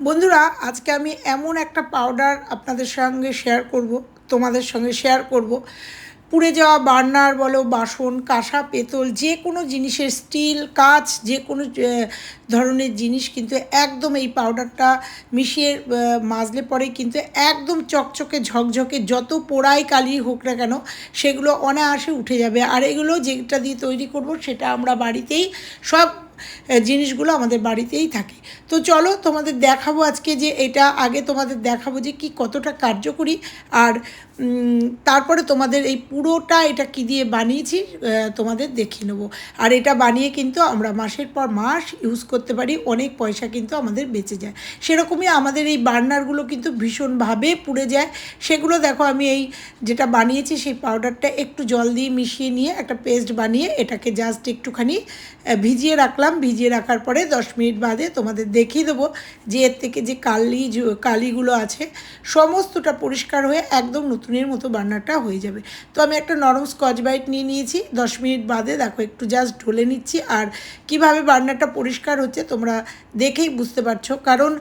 বন্ধুরা, আজকে আমি এমন একটা পাউডার আপনাদের সঙ্গে শেয়ার করব, তোমাদের সঙ্গে শেয়ার করব। পুড়ে যাওয়া বার্নার বলো, বাসন, কাঁসা, পেতল, যে কোনো জিনিসের স্টিল কাচ, যে কোনো ধরনের জিনিস কিন্তু একদম এই পাউডারটা মিশিয়ে মাজলে পরে কিন্তু একদম চকচকে, ঝকঝকে, যত পোড়াই কালি হোক না কেন, সেগুলো অনায়াসে উঠে যাবে। আর এগুলো যেটা দিয়ে তৈরি করব, সেটা আমরা বাড়িতেই সব জিনিসগুলো আমাদের বাড়িতেই থাকে। তো চলো তোমাদের দেখাবো আজকে যে এটা আগে তোমাদের দেখাবো যে কি কতটা কার্যকরী আর তারপরে তোমাদের এই পুরোটা এটা কি দিয়ে বানিয়েছি তোমাদের দেখিয়ে নেব। আর এটা বানিয়ে কিন্তু আমরা মাসের পর মাস ইউজ করতে পারি, অনেক পয়সা কিন্তু আমাদের বেঁচে যায়। সেরকমই আমাদের এই বার্নারগুলো কিন্তু ভীষণভাবে পুড়ে যায়। সেগুলো দেখো আমি এই যেটা বানিয়েছি, সেই পাউডারটা একটু জল দিয়ে মিশিয়ে নিয়ে একটা পেস্ট বানিয়ে এটাকে জাস্ট একটুখানি ভিজিয়ে রাখলাম। ভিজিয়ে রাখার পরে দশ মিনিট বাদে তোমাদের দেখিয়ে দেবো যে এর থেকে যে কালি কালিগুলো আছে, সমস্তটা পরিষ্কার হয়ে একদম নতুনের মতো বান্নাটা হয়ে যাবে। তো আমি একটা নরম স্কচ বাইট নিয়ে নিয়েছি, দশ মিনিট বাদে দেখো একটু জাস্ট ঢলে নিচ্ছি আর কীভাবে বার্নারটা পরিষ্কার হচ্ছে তোমরা দেখেই বুঝতে পারছ। কারণ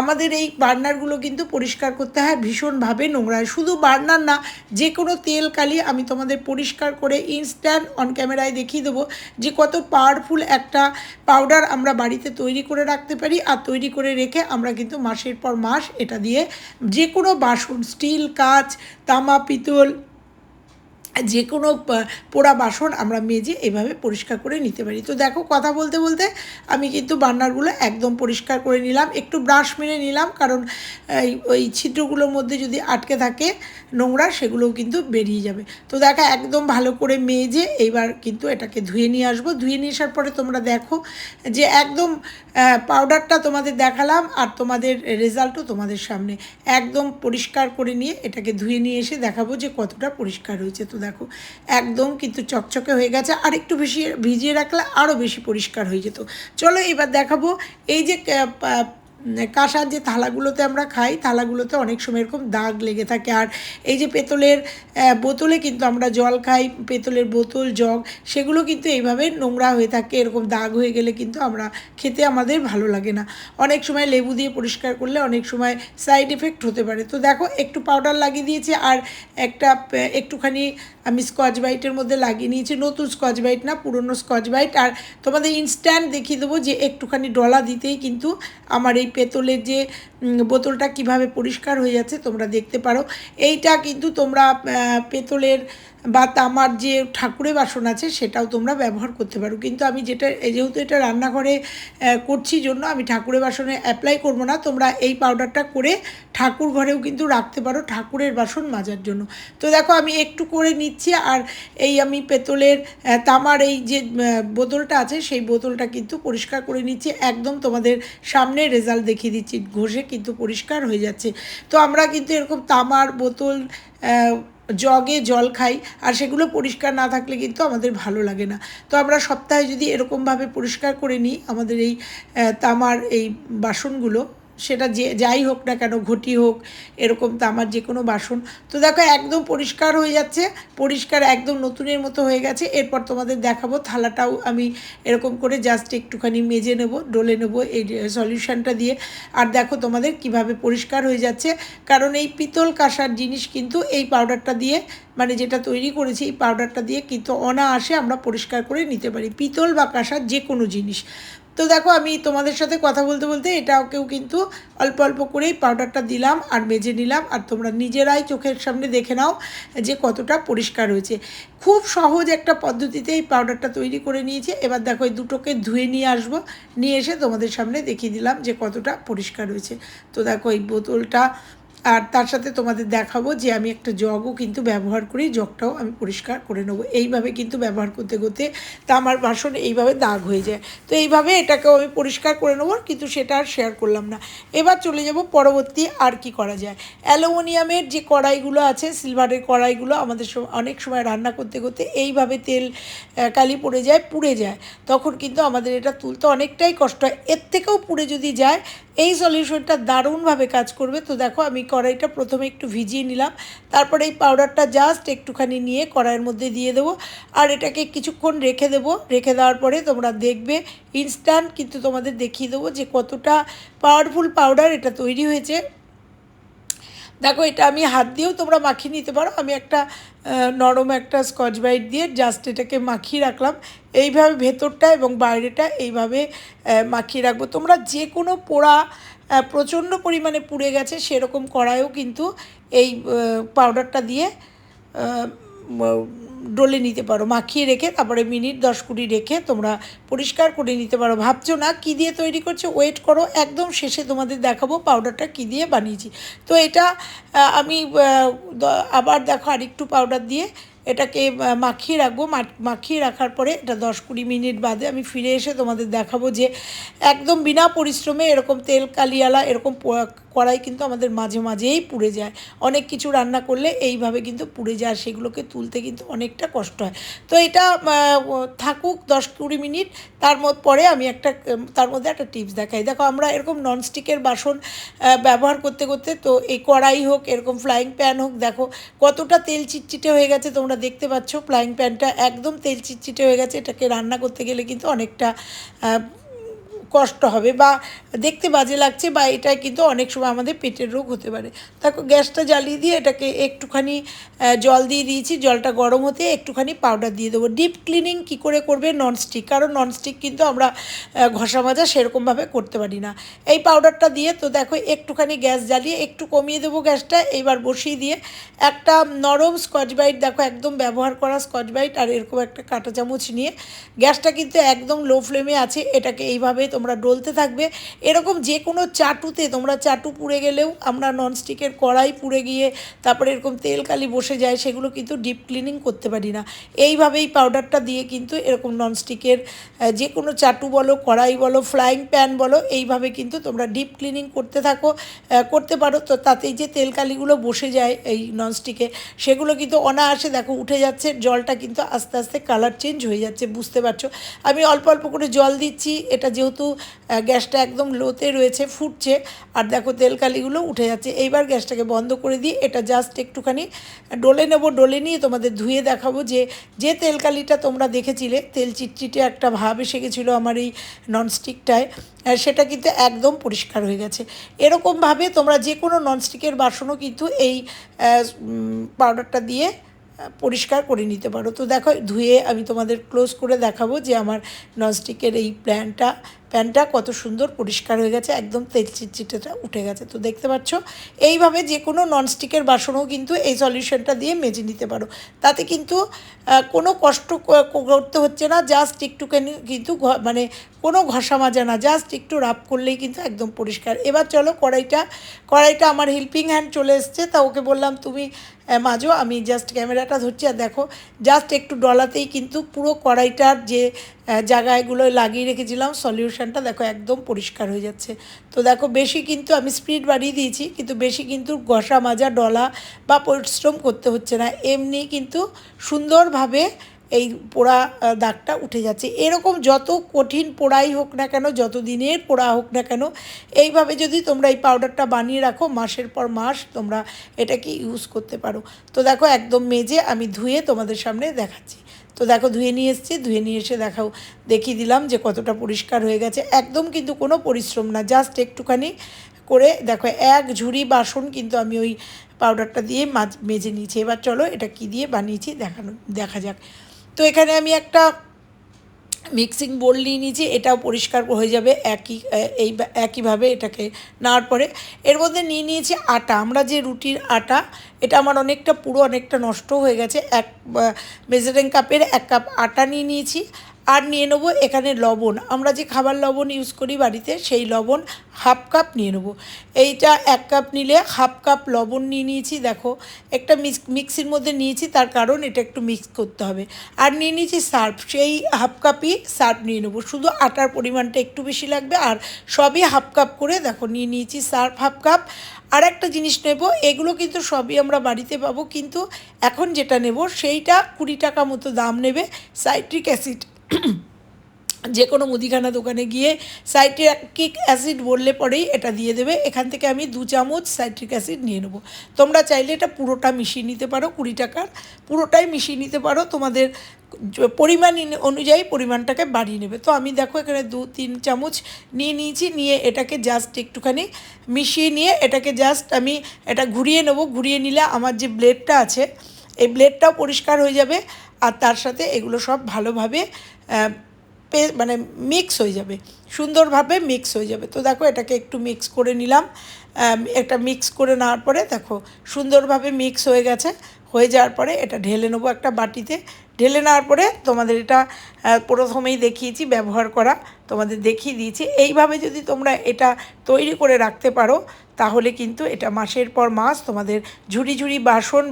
আমাদের এই বার্নারগুলো কিন্তু পরিষ্কার করতে হয় ভীষণভাবে নোংরা শুধু বার্নার না যে কোনো তেল, কালি আমি তোমাদের পরিষ্কার করে ইনস্ট্যান্ট অন ক্যামেরায় দেখিয়ে দেবো যে কত পাওয়ারফুল একটা পাউডার আমরা বাড়িতে তৈরি করে রাখতে পারি আর তৈরি করে রেখে আমরা কিন্তু মাসের পর মাস এটা দিয়ে যে কোনো বাসন, স্টিল, কাচ, তামা, পিতল যে কোনো পোড়া বাসন আমরা মেজে এভাবে পরিষ্কার করে নিতে পারি। তো দেখো কথা বলতে বলতে আমি কিন্তু বার্নারগুলো একদম পরিষ্কার করে নিলাম। একটু ব্রাশ মেরে নিলাম কারণ ওই ছিদ্রগুলোর মধ্যে যদি আটকে থাকে নোংরা সেগুলোও কিন্তু বেরিয়ে যাবে। তো দেখো একদম ভালো করে মেজে এইবার কিন্তু এটাকে ধুয়ে নিয়ে আসব। ধুয়ে নিয়ে আসার পরে তোমরা দেখো যে একদম পাউডারটা তোমাদের দেখালাম আর তোমাদের রেজাল্টও তোমাদের সামনে। একদম পরিষ্কার করে নিয়ে এটাকে ধুয়ে নিয়ে এসে দেখাবো যে কতটা পরিষ্কার হয়েছে। তো দেখো। একদম কিন্তু চকচকে হয়ে গেছে, আর একটু বেশি ভিজিয়ে রাখলে আরও বেশি পরিষ্কার হয়ে যেত। চলো এবার দেখাবো, এই যে কাঁসার যে থালাগুলোতে আমরা খাই, থালাগুলোতে অনেক সময় এরকম দাগ লেগে থাকে। আর এই যে পেতলের বোতলে কিন্তু আমরা জল খাই, পেতলের বোতল, জগ, সেগুলো কিন্তু এইভাবে নোংরা হয়ে থাকে। এরকম দাগ হয়ে গেলে কিন্তু আমরা খেতে আমাদের ভালো লাগে না। অনেক সময় লেবু দিয়ে পরিষ্কার করলে অনেক সময় সাইড এফেক্ট হতে পারে। তো দেখো, একটু পাউডার লাগিয়ে দিয়েছি আর একটা একটুখানি আমি স্কচ বাইটের মধ্যে লাগিয়ে নিয়েছি। নতুন স্কচ বাইট না, পুরনো স্কচ বাইট। আর তোমাদের ইনস্ট্যান্ট দেখিয়ে দেবো যে একটুখানি ডলা দিতেই কিন্তু আমার এই পেতলের যে বোতলটা কীভাবে পরিষ্কার হয়ে যাচ্ছে তোমরা দেখতে পারো। এইটা কিন্তু তোমরা পেতলের বা তামার যে ঠাকুরের বাসন আছে সেটাও তোমরা ব্যবহার করতে পারো। কিন্তু আমি যেটা যেহেতু এটা রান্নাঘরে করছি জন্য আমি ঠাকুরের বাসনে অ্যাপ্লাই করব না, তোমরা এই পাউডারটা করে ঠাকুর ঘরেও কিন্তু রাখতে পারো ঠাকুরের বাসন মাজার জন্য। তো দেখো আমি একটু করে নিচ্ছি আর এই আমি পেতলের তামার এই যে বোতলটা আছে সেই বোতলটা কিন্তু পরিষ্কার করে নিচ্ছি। একদম তোমাদের সামনে রেজাল্ট দেখিয়ে দিচ্ছি, ঘষে কিন্তু পরিষ্কার হয়ে যাচ্ছে। তো আমরা কিন্তু এরকম তামার বোতল জগে জল খাই, আর সেগুলো পরিষ্কার না থাকলে কিন্তু আমাদের ভালো লাগে না। তো আমরা সপ্তাহে যদি এরকমভাবে পরিষ্কার করে নিই আমাদের এই তামার এই বাসনগুলো সেটা যে, যাই হোক না কেন, ঘটি হোক, এরকম তামার যে কোনো বাসন। তো দেখো, একদম পরিষ্কার হয়ে যাচ্ছে, পরিষ্কার একদম নতুনের মতো হয়ে গেছে। এরপর তোমাদের দেখাবো, থালাটাও আমি এরকম করে জাস্ট একটুখানি মেজে নেব, ডলে নেব এই সলিউশনটা দিয়ে। আর দেখো তোমাদের কীভাবে পরিষ্কার হয়ে যাচ্ছে, কারণ এই পিতল কাঁসার জিনিস কিন্তু এই পাউডারটা দিয়ে মানে যেটা তৈরি করেছি, এই পাউডারটা দিয়ে কিন্তু অনায়াসে আমরা পরিষ্কার করে নিতে পারি। পিতল বা কাঁসার যে কোনো জিনিস। তো দেখো, আমি তোমাদের সাথে কথা বলতে বলতে এটাকেও কিন্তু অল্প অল্প করেই পাউডারটা দিলাম আর মেজে নিলাম। আর তোমরা নিজেরাই চোখের সামনে দেখে নাও যে কতটা পরিষ্কার হয়েছে। খুব সহজ একটা পদ্ধতিতে এই পাউডারটা তৈরি করে নিয়েছি। এবার দেখো, এই দুটোকে ধুয়ে নিয়ে আসব। নিয়ে এসে তোমাদের সামনে দেখিয়ে দিলাম যে কতটা পরিষ্কার হয়েছে। তো দেখো, এই বোতলটা আর তার সাথে তোমাদের দেখাবো যে আমি একটা জগও কিন্তু ব্যবহার করি, জগটাও আমি পরিষ্কার করে নেব। এইভাবে কিন্তু ব্যবহার করতে করতে তা আমার বাসন এইভাবে দাগ হয়ে যায়। তো এইভাবে এটাকেও আমি পরিষ্কার করে নেব, কিন্তু সেটা আর শেয়ার করলাম না। এবার চলে যাব পরবর্তী আর কি করা যায়। অ্যালুমিনিয়ামের যে কড়াইগুলো আছে, সিলভারের কড়াইগুলো আমাদের অনেক সময় রান্না করতে করতে এইভাবে তেল কালি পড়ে যায়, পুড়ে যায়। তখন কিন্তু আমাদের এটা তুলতে অনেকটাই কষ্ট হয়। এর থেকেও পুড়ে যদি যায় এই সলিউশনটা দারুণভাবে কাজ করবে। তো দেখো, আমি কড়াইটা প্রথমে একটু ভিজিয়ে নিলাম। তারপরে এই পাউডারটা জাস্ট একটুখানি নিয়ে কড়াইয়ের মধ্যে দিয়ে দেবো। আর এটাকে কিছুক্ষণ রেখে দেবো। রেখে দেওয়ার পরে তোমরা দেখবে ইনস্ট্যান্ট কিন্তু তোমাদের দেখিয়ে দেবো যে কতটা পাওয়ারফুল পাউডার এটা তৈরি হয়েছে। দেখো, এটা আমি হাত দিয়েও তোমরা মাখিয়ে নিতে পারো। আমি একটা নরম একটা স্কচ ব্রাইট দিয়ে জাস্ট এটাকে মাখিয়ে রাখলাম। এইভাবে ভেতরটা এবং বাইরেটা এইভাবে মাখিয়ে রাখব। তোমরা যে কোনো পোড়া প্রচণ্ড পরিমাণে পুড়ে গেছে, সেরকম কড়াইও কিন্তু এই পাউডারটা দিয়ে ডলে নিতে পারো, মাখিয়ে রেখে তারপরে মিনিট দশ কুড়ি রেখে তোমরা পরিষ্কার করে নিতে পারো। ভাবছ না কী দিয়ে তৈরি করছ? ওয়েট করো, একদম শেষে তোমাদের দেখাবো পাউডারটা কী দিয়ে বানিয়েছি। তো এটা আমি আবার দেখো আরেকটু পাউডার দিয়ে এটাকে মাখিয়ে রাখব। মাখিয়ে রাখার পরে এটা দশ কুড়ি মিনিট বাদে আমি ফিরে এসে তোমাদের দেখাবো যে একদম বিনা পরিশ্রমে এরকম তেল, কালিয়ালা, এরকম কড়াই কিন্তু আমাদের মাঝে মাঝেই পুড়ে যায়। অনেক কিছু রান্না করলে এইভাবে কিন্তু পুড়ে যায় সেগুলোকে তুলতে কিন্তু অনেকটা কষ্ট হয়। তো এটা থাকুক দশ কুড়ি মিনিট। তার মধ্যে পরে আমি একটা তার মধ্যে একটা টিপস দেখাই। দেখো আমরা এরকম ননস্টিকের বাসন ব্যবহার করতে করতে তো এই কড়াই হোক, এরকম ফ্লাইং প্যান হোক, দেখো কতটা তেল চিটচিটে হয়ে গেছে তোমরা দেখতে পাচ্ছ ফ্লাইং প্যানটা একদম তেল চিটচিটে হয়ে গেছে। এটাকে রান্না করতে গেলে কিন্তু অনেকটা কষ্ট হবে বা দেখতে বাজে লাগছে বা এটা কিন্তু অনেক সময় আমাদের পেটের রোগ হতে পারে। দেখো গ্যাসটা জ্বালিয়ে দিয়ে এটাকে একটুখানি জল দিয়ে দিয়েছি, জলটা গরম হতে একটুখানি পাউডার দিয়ে দেবো। ডিপ ক্লিনিং কী করে করবে? ননস্টিক কারণ ননস্টিক কিন্তু আমরা ঘষা মাজা সেরকমভাবে করতে পারি না। এই পাউডারটা দিয়ে তো দেখো একটুখানি গ্যাস জ্বালিয়ে একটু কমিয়ে দেবো গ্যাসটা, এইবার বসিয়ে দিয়ে একটা নরম স্কচ ব্রাইট দেখো একদম ব্যবহার করা স্কচ ব্রাইট আর এরকম একটা কাঁটা চামচ নিয়ে গ্যাসটা কিন্তু একদম লো ফ্লেমে আছে, এটাকে এইভাবে তোমরা ডলতে থাকবে। এরকম যে কোনো চাটুতে, তোমরা চাটু পুড়ে গেলেও আমরা ননস্টিকের কড়াই পুড়ে গিয়ে তারপরে এরকম তেল কালি বসে যায়, সেগুলো কিন্তু ডিপ ক্লিনিং করতে পারি না। এইভাবেই পাউডারটা দিয়ে কিন্তু এরকম ননস্টিকের যে কোনো চাটু বলো, কড়াই বলো ফ্লাইং প্যান বলো, এইভাবে কিন্তু তোমরা ডিপ ক্লিনিং করতে থাকো করতে পারো। তো তাতেই যে তেল কালিগুলো বসে যায় এই ননস্টিকে সেগুলো কিন্তু অনায়াসে দেখো উঠে যাচ্ছে, জলটা কিন্তু আস্তে আস্তে কালার চেঞ্জ হয়ে যাচ্ছে, বুঝতে পারছ? আমি অল্প অল্প করে জল দিচ্ছি, এটা যেহেতু গ্যাসটা একদম লোতে রয়েছে, ফুটছে, আর দেখো তেলকালিগুলো উঠে যাচ্ছে। এইবার গ্যাসটাকে বন্ধ করে দিয়ে এটা জাস্ট একটুখানি ডলে নেব, ডলে নিয়ে তোমাদের ধুয়ে দেখাবো যে যে তেলকালিটা তোমরা দেখেছিলে, তেল চিটচিটে একটা ভাব এসে গেছিল আমার এই ননস্টিকটায় সেটা কিন্তু একদম পরিষ্কার হয়ে গেছে। এরকমভাবে তোমরা যে কোনো ননস্টিকের বাসনও কিন্তু এই পাউডারটা দিয়ে পরিষ্কার করে নিতে পারো। তো দেখো, ধুয়ে আমি তোমাদের ক্লোজ করে দেখাবো যে আমার ননস্টিকের এই প্যানটা প্যানটা কত সুন্দর পরিষ্কার হয়ে গেছে, একদম তেল চিটচিটেটা উঠে গেছে। তো দেখতে পাচ্ছ, এইভাবে যে কোনো ননস্টিকের বাসনও কিন্তু এই সলিউশনটা দিয়ে মেজে নিতে পারো। তাতে কিন্তু কোনো কষ্ট করতে হচ্ছে না জাস্ট একটুখানি কিন্তু মানে কোনো ঘষা মাজা না জাস্ট একটু রাব করলেই কিন্তু একদম পরিষ্কার। এবার চলো কড়াইটা কড়াইটা আমার হেল্পিং হ্যান্ড চলে এসছে, তা ওকে বললাম, তুমি মাজো, আমি জাস্ট ক্যামেরাটা ধরছি। আর দেখো জাস্ট একটু ডলাতেই কিন্তু পুরো কড়াইটার যে জায়গাগুলো লাগিয়ে রেখেছিলাম সলিউশনটা দেখো একদম পরিষ্কার হয়ে যাচ্ছে। তো দেখো বেশি কিন্তু আমি স্পিড বাড়িয়ে দিয়েছি, কিন্তু বেশি কিন্তু ঘষা মাজা ডলা বা পরিশ্রম করতে হচ্ছে না। এমনি কিন্তু সুন্দরভাবে এই পোড়া দাগটা উঠে যাচ্ছে। এরকম যত কঠিন পোড়াই হোক না কেন, যত দিনের পোড়া হোক না কেন, এইভাবে যদি তোমরা এই পাউডারটা বানিয়ে রাখো, মাসের পর মাস তোমরা এটাকে ইউজ করতে পারো। তো দেখো, একদম মেজে আমি ধুয়ে তোমাদের সামনে দেখাচ্ছি। তো দেখো, ধুয়ে নিয়ে এসেছি, ধুয়ে নিয়ে এসে দেখাও দেখিয়ে দিলাম যে কতটা পরিষ্কার হয়ে গেছে। একদম কিন্তু কোনো পরিশ্রম না জাস্ট একটুখানি করে দেখো, এক ঝুড়ি বাসন কিন্তু আমি ওই পাউডারটা দিয়ে মেজে নিয়েছি। এবার চলো, এটা কি দিয়ে বানিয়েছি দেখানো, দেখা যাক। তো এখানে আমি একটা মিক্সিং বোল নিয়ে নিয়েছি, এটাও পরিষ্কার হয়ে যাবে একই, এই একইভাবে এটাকে নেওয়ার পরে। এর মধ্যে নিয়ে নিয়েছি আটা, আমরা যে রুটির আটা, এটা আমার অনেকটা পুরো অনেকটা নষ্ট হয়ে গেছে। এক মেজারিং কাপের এক কাপ আটা নিয়ে নিয়েছি। আর নিয়ে নেব এখানে লবণ। আমরা যে খাবার লবণ ইউজ করি বাড়িতে, সেই লবণ হাফ কাপ নিয়ে নেব। এইটা এক কাপ নিলে হাফ কাপ লবণ নিয়ে নিয়েছি, দেখো। একটা মিক্স মিক্সির মধ্যে নিয়েছি, তার কারণ এটা একটু মিক্স করতে হবে। আর নিয়ে নিয়েছি সার্ফ, সেই হাফ কাপই সার্ফ নিয়ে নেব। শুধু আটার পরিমাণটা একটু বেশি লাগবে, আর সবই হাফ কাপ করে, দেখো, নিয়ে নিয়েছি সার্ফ হাফ কাপ আর একটা জিনিস নেব, এগুলো কিন্তু সবই আমরা বাড়িতে পাবো, কিন্তু এখন যেটা নেব, সেইটা কুড়ি টাকা মতো দাম নেবে, সাইট্রিক অ্যাসিড। যে কোনো মুদিখানা দোকানে গিয়ে সাইট্রিক অ্যাসিড বললে পরেই এটা দিয়ে দেবে। এখান থেকে আমি দু চামচ সাইট্রিক অ্যাসিড নিয়ে নেব। তোমরা চাইলে এটা পুরোটা মিশিয়ে নিতে পারো, কুড়ি টাকার। পুরোটাই মিশিয়ে নিতে পারো, তোমাদের পরিমাণ অনুযায়ী পরিমাণটাকে বাড়িয়ে নেবে। তো আমি দেখো এখানে দু, তিন চামচ নিয়ে নিয়েছি, নিয়ে এটাকে জাস্ট একটুখানি মিশিয়ে নিয়ে এটাকে জাস্ট আমি এটা ঘুরিয়ে নেব। ঘুরিয়ে নিলে আমার যে ব্লেডটা আছে, এই ব্লেডটাও পরিষ্কার হয়ে যাবে। আর তার সাথে এগুলো সব ভালোভাবে মানে মিক্স হয়ে যাবে। সুন্দরভাবে মিক্স হয়ে যাবে। তো দেখো এটাকে একটু মিক্স করে নিলাম। এটা মিক্স করে নেওয়ার পরে দেখো সুন্দরভাবে মিক্স হয়ে গেছে। হয়ে যাওয়ার পরে এটা ঢেলে নেব একটা বাটিতে। ঢেলে নেওয়ার পরে তোমাদের এটা প্রথমেই দেখিয়েছি ব্যবহার করা। তোমাদের দেখিয়ে দিয়েছি। এইভাবে যদি তোমরা এটা তৈরি করে রাখতে পারো, তাহলে কিন্তু এটা মাসের পর মাস তোমাদের ঝুড়ি ঝুড়ি বাসন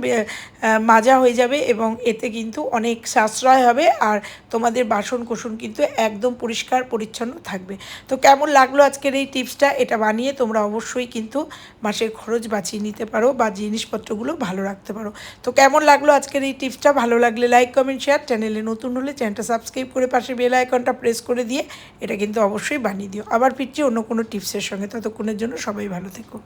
মাজা হয়ে যাবে এবং এতে কিন্তু অনেক সাশ্রয় হবে আর তোমাদের বাসন কোসন কিন্তু একদম পরিষ্কার, পরিচ্ছন্ন থাকবে। তো কেমন লাগল আজকের এই টিপসটা? এটা বানিয়ে তোমরা অবশ্যই কিন্তু মাসের খরচ বাঁচিয়ে নিতে পারো বা জিনিসপত্রগুলো ভালো রাখতে পারো। তো কেমন লাগল আজকের এই টিপসটা? ভালো লাগলে লাইক কমেন্ট শেয়ার চ্যানেলে নতুন হলে চ্যানেলটা সাবস্ক্রাইব করে পাশে বেল আইকনটা প্রেস করে দিয়ে এটা কিন্তু অবশ্যই বানিয়ে দিও। আবার ফিরছি অন্য কোনো টিপসের সঙ্গে। ততক্ষণের জন্য সবাই ভালো থেকো।